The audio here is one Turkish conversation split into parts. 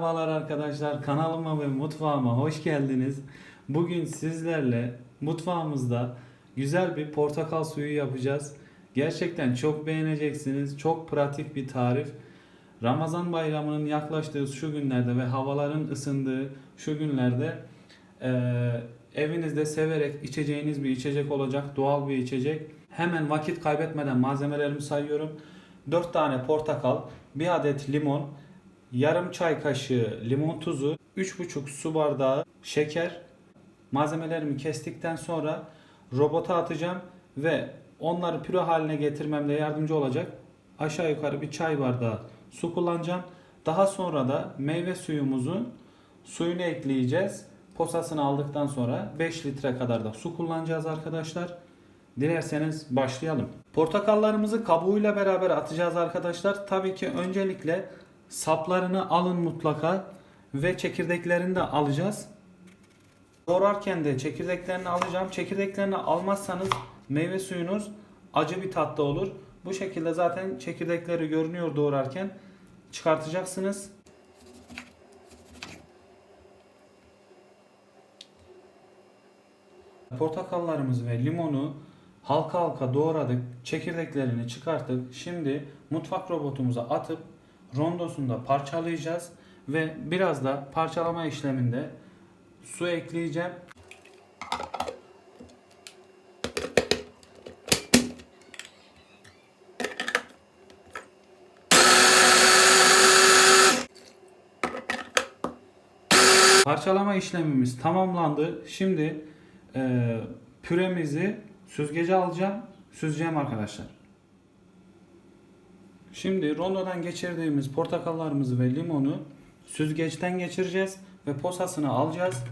arkadaşlar kanalıma ve mutfağıma hoş geldiniz. Bugün sizlerle mutfağımızda güzel bir portakal suyu yapacağız. Gerçekten çok beğeneceksiniz. Çok pratik bir tarif. Ramazan bayramının yaklaştığı şu günlerde ve havaların ısındığı şu günlerde eee, evinizde severek içeceğiniz bir içecek olacak. Doğal bir içecek. Hemen vakit kaybetmeden malzemelerimi sayıyorum. 4 tane portakal, 1 adet limon, yarım çay kaşığı limon tuzu, 3,5 su bardağı şeker. Malzemelerimi kestikten sonra robota atacağım ve onları püre haline getirmemde yardımcı olacak. Aşağı yukarı bir çay bardağı su kullanacağım. Daha sonra da meyve suyumuzun suyunu ekleyeceğiz. Posasını aldıktan sonra 5 litre kadar da su kullanacağız arkadaşlar. Dilerseniz başlayalım. Portakallarımızı kabuğuyla beraber atacağız arkadaşlar. Tabii ki öncelikle saplarını alın mutlaka ve çekirdeklerini de alacağız. Doğrarken de çekirdeklerini alacağım. Çekirdeklerini almazsanız meyve suyunuz acı bir tatta olur. Bu şekilde zaten çekirdekleri görünüyor doğrarken çıkartacaksınız. Portakallarımızı ve limonu halka halka doğradık. Çekirdeklerini çıkarttık. Şimdi mutfak robotumuza atıp rondosunda parçalayacağız ve biraz da parçalama işleminde su ekleyeceğim. Parçalama işlemimiz tamamlandı. Şimdi e, püremizi süzgece alacağım. Süzeceğim arkadaşlar. Şimdi rondodan geçirdiğimiz portakallarımızı ve limonu süzgeçten geçireceğiz ve posasını alacağız.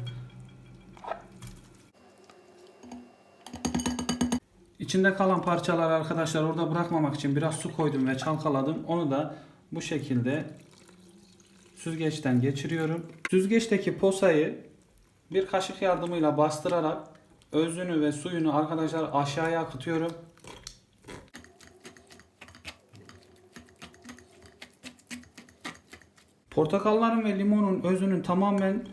İçinde kalan parçaları arkadaşlar orada bırakmamak için biraz su koydum ve çalkaladım. Onu da bu şekilde süzgeçten geçiriyorum. Süzgeçteki posayı bir kaşık yardımıyla bastırarak özünü ve suyunu arkadaşlar aşağıya akıtıyorum. Portakalların ve limonun özünün tamamen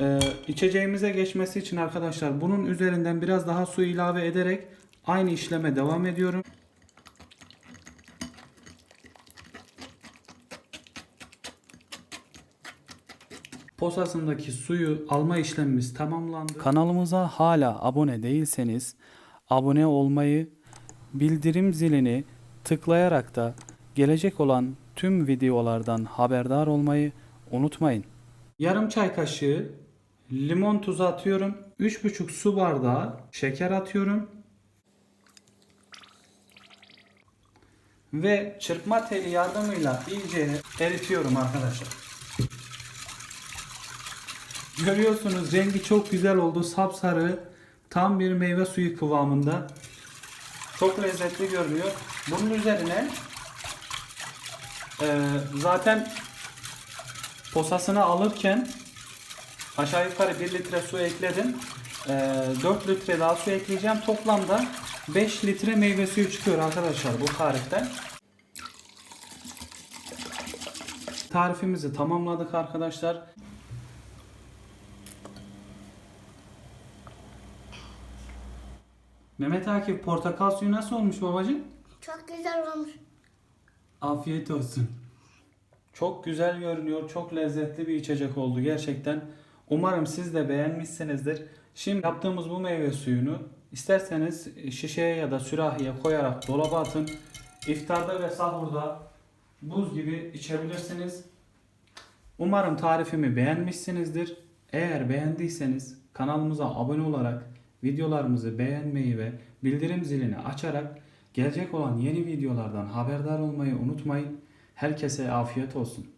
e, içeceğimize geçmesi için arkadaşlar bunun üzerinden biraz daha su ilave ederek aynı işleme devam ediyorum. Posasındaki suyu alma işlemimiz tamamlandı. Kanalımıza hala abone değilseniz abone olmayı, bildirim zilini tıklayarak da gelecek olan tüm videolardan haberdar olmayı unutmayın. Yarım çay kaşığı limon tuzu atıyorum. 3,5 su bardağı şeker atıyorum. Ve çırpma teli yardımıyla iyice eritiyorum arkadaşlar. Görüyorsunuz rengi çok güzel oldu. Sapsarı tam bir meyve suyu kıvamında. Çok lezzetli görünüyor. Bunun üzerine e, zaten posasını alırken aşağı yukarı 1 litre su ekledim. E, 4 litre daha su ekleyeceğim. Toplamda 5 litre meyve suyu çıkıyor arkadaşlar bu tariften. Tarifimizi tamamladık arkadaşlar. Mehmet Akif portakal suyu nasıl olmuş babacığım? Çok güzel olmuş. Afiyet olsun. Çok güzel görünüyor. Çok lezzetli bir içecek oldu gerçekten. Umarım siz de beğenmişsinizdir. Şimdi yaptığımız bu meyve suyunu isterseniz şişeye ya da sürahiye koyarak dolaba atın. İftarda ve sahurda buz gibi içebilirsiniz. Umarım tarifimi beğenmişsinizdir. Eğer beğendiyseniz kanalımıza abone olarak videolarımızı beğenmeyi ve bildirim zilini açarak gelecek olan yeni videolardan haberdar olmayı unutmayın. Herkese afiyet olsun.